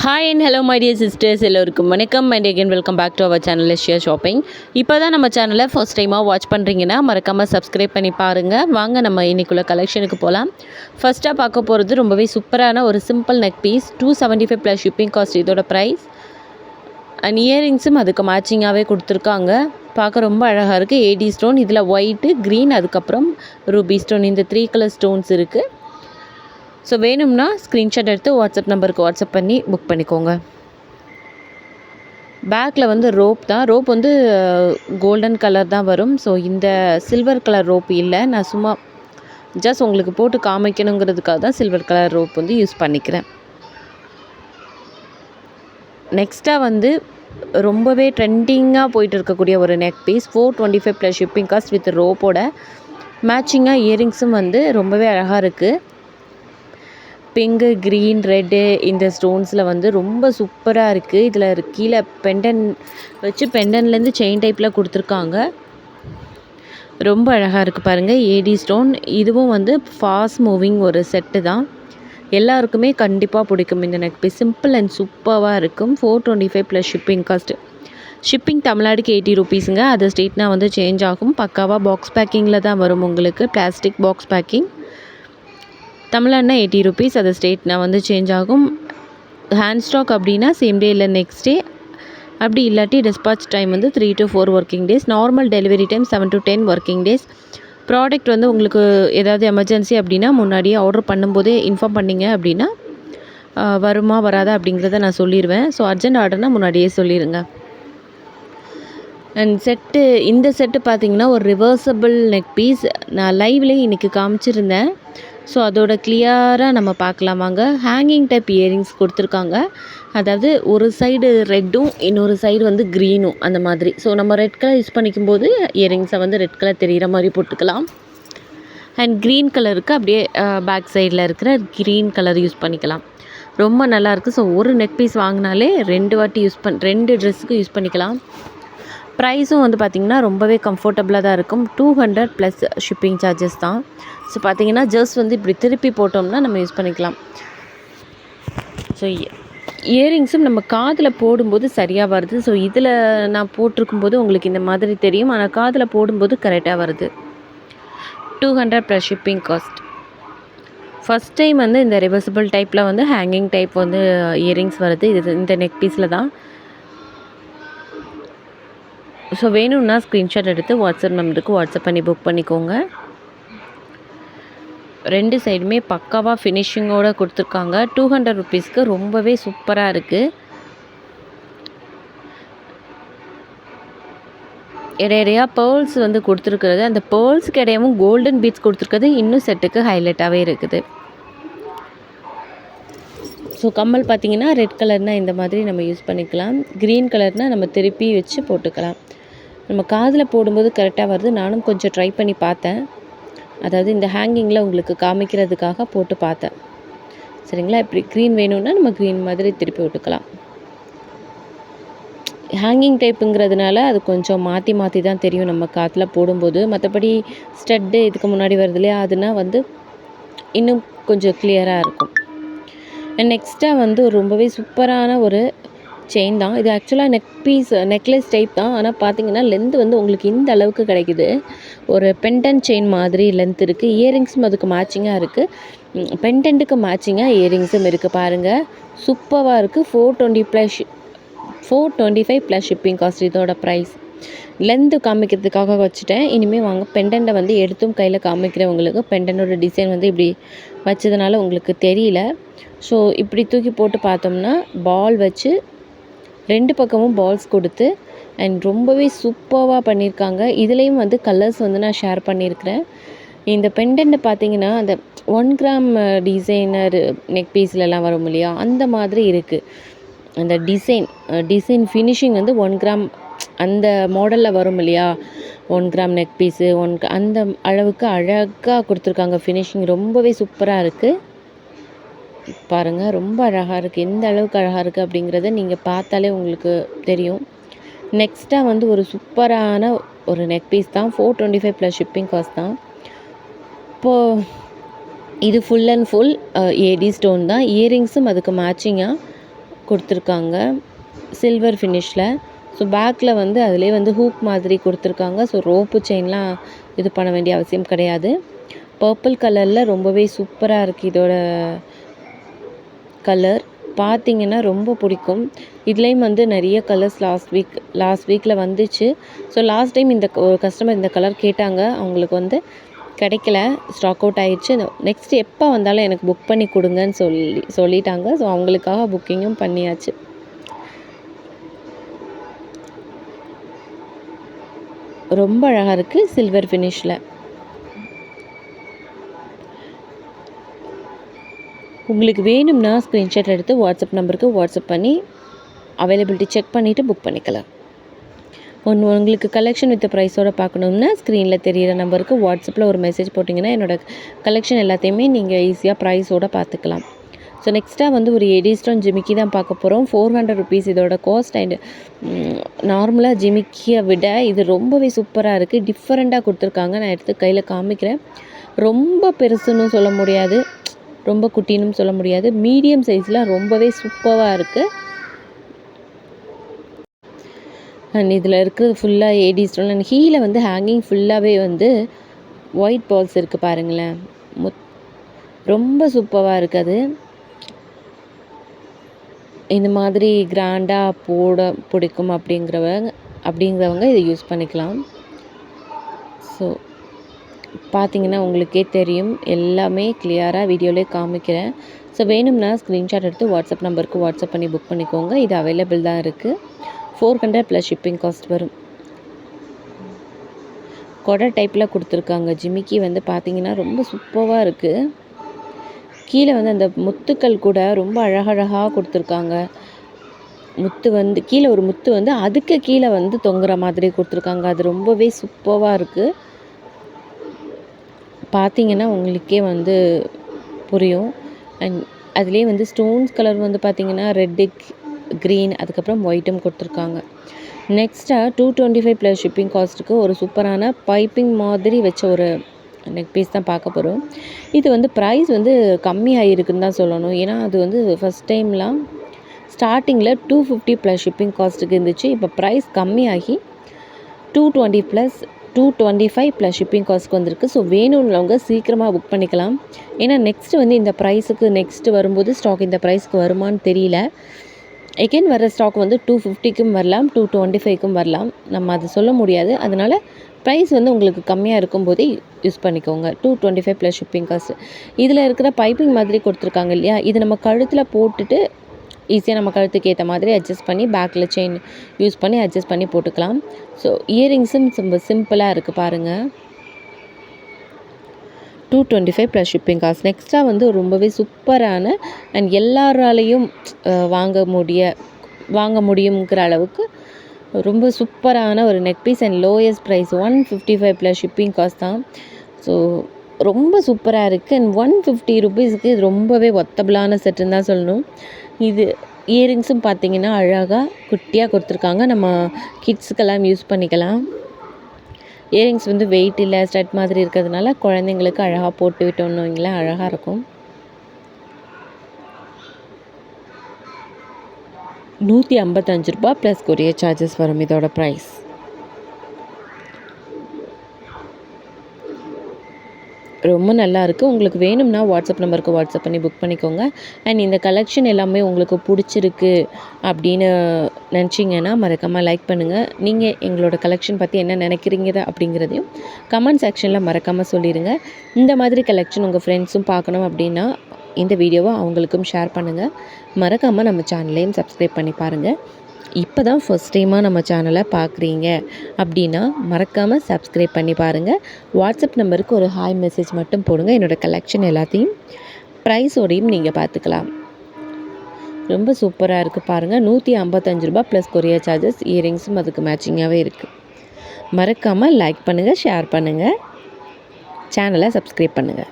Hi and hello my dear sisters எல்லோருக்கும் வணக்கம். And again welcome back to our channel sheer shopping இப்போ தான் நம்ம சேனலை ஃபர்ஸ்ட் டைமாக வாட்ச் பண்ணுறீங்கன்னா மறக்காமல் சப்ஸ்கிரைப் பண்ணி பாருங்கள் வாங்க நம்ம இன்றைக்குள்ள கலெக்ஷனுக்கு போகலாம் ஃபஸ்ட்டாக பார்க்க போகிறது ரொம்பவே சூப்பரான ஒரு simple neck piece two seventy five plus shipping cost இதோட ப்ரைஸ் அண்ட் இயரிங்ஸும் அதுக்கு மேட்சிங்காகவே கொடுத்துருக்காங்க. பார்க்க ரொம்ப அழகாக இருக்குது ஏடி ஸ்டோன் இதில் ஒயிட்டு க்ரீன் அதுக்கப்புறம் ரூபி ஸ்டோன் இந்த த்ரீ கலர் ஸ்டோன்ஸ் இருக்குது ஸோ வேணும்னா ஸ்க்ரீன்ஷாட் எடுத்து வாட்ஸ்அப் நம்பருக்கு வாட்ஸ்அப் பண்ணி புக் பண்ணிக்கோங்க. பேக்கில் வந்து ரோப் தான். ரோப் வந்து கோல்டன் கலர் தான் வரும். ஸோ இந்த சில்வர் கலர் ரோப் இல்லை. நான் சும்மா ஜஸ்ட் உங்களுக்கு போட்டு காமிக்கணுங்கிறதுக்காக தான் சில்வர் கலர் ரோப் வந்து யூஸ் பண்ணிக்கிறேன். நெக்ஸ்ட்டாக வந்து ரொம்பவே ட்ரெண்டிங்காக போயிட்டு இருக்கக்கூடிய ஒரு neck piece four twenty five plus shipping cost with ரோப்போட மேட்சிங்காக இயரிங்ஸும் வந்து ரொம்பவே அழகாக இருக்குது பிங்கு க்ரீன் ரெட்டு இந்த ஸ்டோன்ஸில் வந்து ரொம்ப சூப்பராக இருக்குது இதில் கீழே பெண்டன் வச்சு பெண்டன்லேருந்து செயின் டைப்பில் கொடுத்துருக்காங்க. ரொம்ப அழகாக இருக்குது பாருங்கள் ஏடி ஸ்டோன். இதுவும் வந்து ஃபாஸ்ட் மூவிங் ஒரு செட்டு தான். எல்லாருக்குமே கண்டிப்பாக பிடிக்கும் இந்த நெக் பீஸ் சிம்பிள் அண்ட் சூப்பராக இருக்கும். Four twenty five plus shipping cost shipping தமிழ்நாடுக்கு eighty ருபீஸுங்க அது ஸ்டேட்னா வந்து சேஞ்ச் ஆகும். பக்காவாக பாக்ஸ் பேக்கிங்கில் தான் வரும் உங்களுக்கு. பிளாஸ்டிக் பாக்ஸ் பேக்கிங் தமிழ்நாடுனா எயிட்டி ருபீஸ் அது ஸ்டேட்னா வந்து சேஞ்ச் ஆகும். ஹேண்ட் ஸ்டாக் அப்படின்னா சேம் டே இல்லை நெக்ஸ்ட் டே அப்படி இல்லாட்டி டிஸ்பாச் டைம் வந்து three to four working days normal delivery time seven to ten working days product வந்து உங்களுக்கு ஏதாவது எமர்ஜென்சி அப்படின்னா முன்னாடியே ஆர்டர் பண்ணும்போதே இன்ஃபார்ம் பண்ணிங்க அப்படின்னா வருமா வராதா அப்படிங்கிறத நான் சொல்லிடுவேன் ஸோ அர்ஜென்ட் ஆர்டர்னால் முன்னாடியே சொல்லிடுங்க அண்ட் செட்டு இந்த செட்டு பார்த்திங்கன்னா ஒரு ரிவர்சபிள் நெக் பீஸ் நான் லைவ்லேயே இன்றைக்கி காமிச்சிருந்தேன். ஸோ அதோட கிளியராக நம்ம பார்க்கலாம் வாங்க. ஹேங்கிங் டைப் இயரிங்ஸ் கொடுத்துருக்காங்க. அதாவது ஒரு சைடு ரெட்டும் இன்னொரு சைடு வந்து க்ரீனும் அந்த மாதிரி. ஸோ நம்ம ரெட் கலர் யூஸ் பண்ணிக்கும் போது இயரிங்ஸை வந்து ரெட் கலர் தெரிகிற மாதிரி போட்டுக்கலாம். அண்ட் க்ரீன் கலருக்கு அப்படியே பேக் சைடில் இருக்கிற க்ரீன் கலர் யூஸ் பண்ணிக்கலாம். ரொம்ப நல்லாயிருக்கு ஸோ ஒரு நெக் பீஸ் வாங்கினாலே ரெண்டு வாட்டி யூஸ் பண் ரெண்டு ட்ரெஸ்ஸுக்கு யூஸ் பண்ணிக்கலாம். ப்ரைஸும் வந்து பார்த்திங்கன்னா ரொம்பவே கம்ஃபர்டபுளாக தான் இருக்கும். Two hundred plus shipping charges தான். ஸோ பார்த்திங்கன்னா ஜஸ்ட் வந்து இப்படி திருப்பி போட்டோம்னா நம்ம யூஸ் பண்ணிக்கலாம். ஸோ இயரிங்ஸும் நம்ம காதில் போடும்போது சரியாக வருது. ஸோ இதில் நான் போட்டிருக்கும்போது உங்களுக்கு இந்த மாதிரி தெரியும். ஆனால் காதில் போடும்போது கரெக்டாக வருது. Two hundred plus shipping cost first time வந்து இந்த ரிவர்சிபிள் டைப்பில் வந்து ஹேங்கிங் டைப் வந்து இயரிங்ஸ் வருது. இது இந்த நெக் பீஸில் தான். ஸோ வேணும்னா ஸ்க்ரீன்ஷாட் எடுத்து வாட்ஸ்அப் நம்பருக்கு வாட்ஸ்அப் பண்ணி புக் பண்ணிக்கோங்க. ரெண்டு சைடுமே பக்காவாக ஃபினிஷிங்கோடு கொடுத்துருக்காங்க. டூ ஹண்ட்ரட் ருபீஸ்க்கு ரொம்பவே சூப்பராக இருக்குது இடையிடையாக பேர்ல்ஸ் வந்து கொடுத்துருக்குறது. அந்த பேர்ல்ஸுக்கு இடையவும் கோல்டன் பீட்ஸ் கொடுத்துருக்கிறது. இன்னும் செட்டுக்கு ஹைலைட்டாகவே இருக்குது. ஸோ கம்மல் பார்த்திங்கன்னா ரெட் கலர்னால் இந்த மாதிரி நம்ம யூஸ் பண்ணிக்கலாம். க்ரீன் கலர்னால் நம்ம திருப்பி வச்சு போட்டுக்கலாம். நம்ம காதில் போடும்போது கரெக்டாக வருது. நானும் கொஞ்சம் ட்ரை பண்ணி பார்த்தேன். அதாவது இந்த ஹேங்கிங்கில் உங்களுக்கு காமிக்கிறதுக்காக போட்டு பார்த்தேன். சரிங்களா? இப்படி க்ரீன் வேணும்னா நம்ம க்ரீன் மாதிரி திருப்பி விட்டுக்கலாம் ஹேங்கிங் டைப்புங்கிறதுனால அது கொஞ்சம் மாற்றி மாற்றி தான் தெரியும் நம்ம காதில் போடும்போது. மற்றபடி ஸ்டட்டு இதுக்கு முன்னாடி வருது இல்லையா? அதுனா வந்து இன்னும் கொஞ்சம் கிளியராக இருக்கும். நெக்ஸ்ட்டாக வந்து ரொம்பவே சூப்பரான ஒரு செயின் தான். இது ஆக்சுவலாக நெக் பீஸ் நெக்லஸ் டைப் தான். ஆனால் பார்த்தீங்கன்னா லென்த் வந்து உங்களுக்கு இந்த அளவுக்கு கிடைக்குது. ஒரு பென்டன் செயின் மாதிரி லென்த் இருக்குது இயரிங்ஸும் அதுக்கு மேட்சிங்காக இருக்குது பெண்டன்ட்டுக்கு மேட்சிங்காக இயரிங்ஸும் இருக்குது பாருங்கள் சூப்பராக இருக்குது four twenty plus four twenty five plus shipping cost இதோட ப்ரைஸ் லென்த்து காமிக்கிறதுக்காக வச்சுட்டேன். இனிமேல் வாங்க பெண்டண்ட்டை வந்து எடுத்தும் கையில் காமிக்கிறவங்களுக்கு பெண்டனோட டிசைன் வந்து இப்படி வச்சதுனால உங்களுக்கு தெரியல. ஸோ இப்படி தூக்கி போட்டு பார்த்தோம்னா பால் வச்சு ரெண்டு பக்கமும் பால்ஸ் கொடுத்து அண்ட் ரொம்பவே சூப்பராக பண்ணியிருக்காங்க இதுலேயும் வந்து கலர்ஸ் வந்து நான் ஷேர் பண்ணியிருக்கிறேன் இந்த பெண்டன்ட் பார்த்தீங்கன்னா அந்த ஒன் கிராம் டிசைனர் நெக் பீஸ்லலாம் வரும் இல்லையா? அந்த மாதிரி இருக்குது அந்த டிசைன் டிசைன் ஃபினிஷிங் வந்து ஒன் கிராம் அந்த மாடலில் வரும் இல்லையா? One gram neck piece one அந்த அளவுக்கு அழகாக கொடுத்துருக்காங்க. ஃபினிஷிங் ரொம்பவே சூப்பராக இருக்குது பாருங்கள் ரொம்ப அழகாக இருக்குது எந்த அளவுக்கு அழகாக இருக்குது அப்படிங்கிறத நீங்கள் பார்த்தாலே உங்களுக்கு தெரியும். நெக்ஸ்ட்டாக வந்து ஒரு சூப்பரான ஒரு நெக் பீஸ் தான். Four twenty five plus shipping cost தான். இப்போது இது full and full AD stone தான். இயரிங்ஸும் அதுக்கு மேட்சிங்காக கொடுத்துருக்காங்க. சில்வர் ஃபினிஷில் ஸோ பேக்கில் வந்து அதிலே வந்து ஹூக் மாதிரி கொடுத்துருக்காங்க. ஸோ ரோப்பு செயின்லாம் இது பண்ண வேண்டிய அவசியம் கிடையாது. பர்பிள் கலரில் ரொம்பவே சூப்பராக இருக்குது இதோட கலர் பார்த்தீங்கன்னா ரொம்ப பிடிக்கும். இதுலேயும் வந்து நிறைய கலர்ஸ் லாஸ்ட் வீக் லாஸ்ட் வீக்கில் வந்துச்சு. ஸோ லாஸ்ட் டைம் இந்த ஒரு கஸ்டமர் இந்த கலர் கேட்டாங்க. அவங்களுக்கு வந்து கிடைக்கல. ஸ்டாக் அவுட் ஆயிடுச்சு. நெக்ஸ்ட் எப்போ வந்தாலும் எனக்கு புக் பண்ணி கொடுங்கன்னு சொல்லி சொல்லிட்டாங்க. ஸோ அவங்களுக்காக புக்கிங்கும் பண்ணியாச்சு. ரொம்ப அழகாக இருக்குது சில்வர் ஃபினிஷில் உங்களுக்கு வேணும்னா ஸ்க்ரீன்ஷாட் எடுத்து வாட்ஸ்அப் நம்பருக்கு வாட்ஸ்அப் பண்ணி அவைலபிலிட்டி செக் பண்ணிவிட்டு புக் பண்ணிக்கலாம். ஒன்று உங்களுக்கு கலெக்ஷன் வித் ப்ரைஸோடு பார்க்கணும்னா ஸ்க்ரீனில் தெரியிற நம்பருக்கு வாட்ஸ்அப்பில் ஒரு மெசேஜ் போட்டிங்கன்னா என்னோடய கலெக்ஷன் எல்லாத்தையுமே நீங்கள் ஈஸியாக ப்ரைஸோடு பார்த்துக்கலாம். ஸோ நெக்ஸ்ட்டாக வந்து ஒரு எடி ஸ்டோன் ஜிமிக்கி தான் பார்க்க போகிறோம் ஃபோர் ஹண்ட்ரட் ருபீஸ் இதோட காஸ்ட் அண்ட் நார்மலாக ஜிமிக்கியை விட இது ரொம்பவே சூப்பராக இருக்குது டிஃப்ரெண்ட்டாக கொடுத்துருக்காங்க. நான் எடுத்து கையில் காமிக்கிறேன். ரொம்ப பெருசுன்னு சொல்ல முடியாது. ரொம்ப குட்டின்னு சொல்ல முடியாது. மீடியம் சைஸில் ரொம்பவே சூப்பராக இருக்குது அண்ட் இதில் இருக்கிறது ஃபுல்லாக ஏடி ஸ்டோன் அண்ட் ஹீல வந்து ஹேங்கிங் ஃபுல்லாகவே வந்து ஒயிட் பால்ஸ் இருக்குது பாருங்களேன். மொத் ரொம்ப சூப்பராக இருக்குது அது. இந்த மாதிரி கிராண்டாக போட பிடிக்கும் அப்படிங்கிறவங்க அப்படிங்கிறவங்க இதை யூஸ் பண்ணிக்கலாம். ஸோ பார்த்தீங்கன்னா உங்களுக்கே தெரியும். எல்லாமே கிளியராக வீடியோலேயே காமிக்கிறேன். ஸோ வேணும்னா ஸ்க்ரீன்ஷாட் எடுத்து வாட்ஸ்அப் நம்பருக்கு வாட்ஸ்அப் பண்ணி புக் பண்ணிக்கோங்க. இது அவைலபிள் தான் இருக்குது four hundred plus shipping cost வரும். கொடை டைப்பில் கொடுத்துருக்காங்க. ஜிமிக்கி வந்து பார்த்தீங்கன்னா ரொம்ப சூப்பராக இருக்குது கீழே வந்து அந்த முத்துக்கள் கூட ரொம்ப அழகழகாக கொடுத்துருக்காங்க. முத்து வந்து கீழே ஒரு முத்து வந்து அதுக்கு கீழே வந்து தொங்குற மாதிரி கொடுத்துருக்காங்க. அது ரொம்பவே சூப்பராக இருக்குது பார்த்தீங்கன்னா உங்களுக்கே வந்து புரியும். அண்ட் அதுலேயே வந்து ஸ்டோன்ஸ் கலர் வந்து பார்த்திங்கன்னா ரெட்டு க்ரீன் அதுக்கப்புறம் ஒயிட்டும் கொடுத்துருக்காங்க. நெக்ஸ்ட்டாக two twenty five plus shipping காஸ்ட்டுக்கு ஒரு சூப்பரான பைப்பிங் மாதிரி வச்ச ஒரு நெக் பீஸ் தான் பார்க்க போகிறோம் இது வந்து ப்ரைஸ் வந்து கம்மியாக இருக்குன்னு தான் சொல்லணும். ஏன்னா அது வந்து ஃபஸ்ட் டைம்லாம் ஸ்டார்டிங்கில் டூ ஃபிஃப்டி ப்ளஸ் ஷிப்பிங் காஸ்ட்டுக்கு இருந்துச்சு. இப்போ price கம்மியாகி two twenty plus two twenty five plus shipping காஸ்ட்க்கு வந்திருக்கு. ஸோ வேணும்னவங்க சீக்கிரமாக புக் பண்ணிக்கலாம். ஏன்னா நெக்ஸ்ட்டு வந்து இந்த ப்ரைஸுக்கு நெக்ஸ்ட்டு வரும்போது ஸ்டாக் இந்த ப்ரைஸ்க்கு வருமானு தெரியல. எகெயின் வர ஸ்டாக் வந்து டூ ஃபிஃப்டிக்கும் வரலாம் டூ டுவெண்ட்டி ஃபைவ்க்கும் வரலாம். நம்ம அதை சொல்ல முடியாது. அதனால் ப்ரைஸ் வந்து உங்களுக்கு கம்மியாக இருக்கும்போதே யூஸ் பண்ணிக்கோங்க. Two twenty five plus shipping cost இதில் இருக்கிற பைப்பிங் மாதிரி கொடுத்துருக்காங்க இல்லையா? இது நம்ம கழுத்தில் போட்டுட்டு ஈஸியாக நம்ம கழுத்துக்கு ஏற்ற மாதிரி அட்ஜஸ்ட் பண்ணி பேக்கில் செயின் யூஸ் பண்ணி அட்ஜஸ்ட் பண்ணி போட்டுக்கலாம். ஸோ இயரிங்ஸும் ரொம்ப சிம்பிளாக இருக்குது பாருங்கள் two twenty five plus shipping cost நெக்ஸ்ட்டாக வந்து ரொம்பவே சூப்பரான அண்ட் எல்லாராலையும் வாங்க முடிய வாங்க முடியுங்கிற அளவுக்கு ரொம்ப சூப்பரான ஒரு neck piece and lowest price one fifty five plus shipping cost தான். ஸோ ரொம்ப சூப்பராக இருக்குது அண்ட் ஒன் ஃபிஃப்டி ருபீஸுக்கு இது ரொம்பவே ஒத்தபிளான செட்டுன்னு தான் சொல்லணும். இது இயரிங்ஸும் பார்த்தீங்கன்னா அழகாக குட்டியாக கொடுத்துருக்காங்க. நம்ம கிட்ஸுக்கெல்லாம் யூஸ் பண்ணிக்கலாம். இயரிங்ஸ் வந்து வெயிட் இல்லை ஸ்டட் மாதிரி இருக்கிறதுனால குழந்தைங்களுக்கு அழகாக போட்டு விட்டோம்னு அழகாக இருக்கும். நூற்றி ஐம்பத்தஞ்சு ரூபா ப்ளஸ் கொரியர் சார்ஜஸ் வரும் இதோட ப்ரைஸ் ரொம்ப நல்லா இருக்குது உங்களுக்கு வேணும்னா வாட்ஸ்அப் நம்பருக்கு வாட்ஸ்அப் பண்ணி புக் பண்ணிக்கோங்க. அண்ட் இந்த கலெக்ஷன் எல்லாமே உங்களுக்கு பிடிச்சிருக்கு அப்படின்னு நினச்சிங்கன்னா மறக்காமல் லைக் பண்ணுங்கள் நீங்கள் எங்களோட கலெக்ஷன் பற்றி என்ன நினைக்கிறீங்க அப்படிங்கிறதையும் கமெண்ட் செக்ஷனில் மறக்காமல் சொல்லிடுங்க இந்த மாதிரி கலெக்ஷன் உங்கள் ஃப்ரெண்ட்ஸும் பார்க்கணும் அப்படின்னா இந்த வீடியோவை அவங்களுக்கும் ஷேர் பண்ணுங்கள் மறக்காமல் நம்ம சேனலையும் சப்ஸ்கிரைப் பண்ணி பாருங்கள் இப்போ தான் ஃபஸ்ட் டைமாக நம்ம சேனலை பார்க்குறீங்க அப்படின்னா மறக்காமல் சப்ஸ்கிரைப் பண்ணி பாருங்கள் வாட்ஸ்அப் நம்பருக்கு ஒரு ஹாய் மெசேஜ் மட்டும் போடுங்க. என்னோடய கலெக்ஷன் எல்லாத்தையும் ப்ரைஸோடையும் நீங்கள் பார்த்துக்கலாம் ரொம்ப சூப்பராக இருக்குது பாருங்கள் நூற்றி ஐம்பத்தஞ்சு ரூபா ப்ளஸ் கொரியர் சார்ஜஸ் இயரிங்ஸும் அதுக்கு மேட்சிங்காகவே இருக்குது மறக்காமல் லைக் பண்ணுங்கள் ஷேர் பண்ணுங்கள் சேனலை சப்ஸ்கிரைப் பண்ணுங்கள்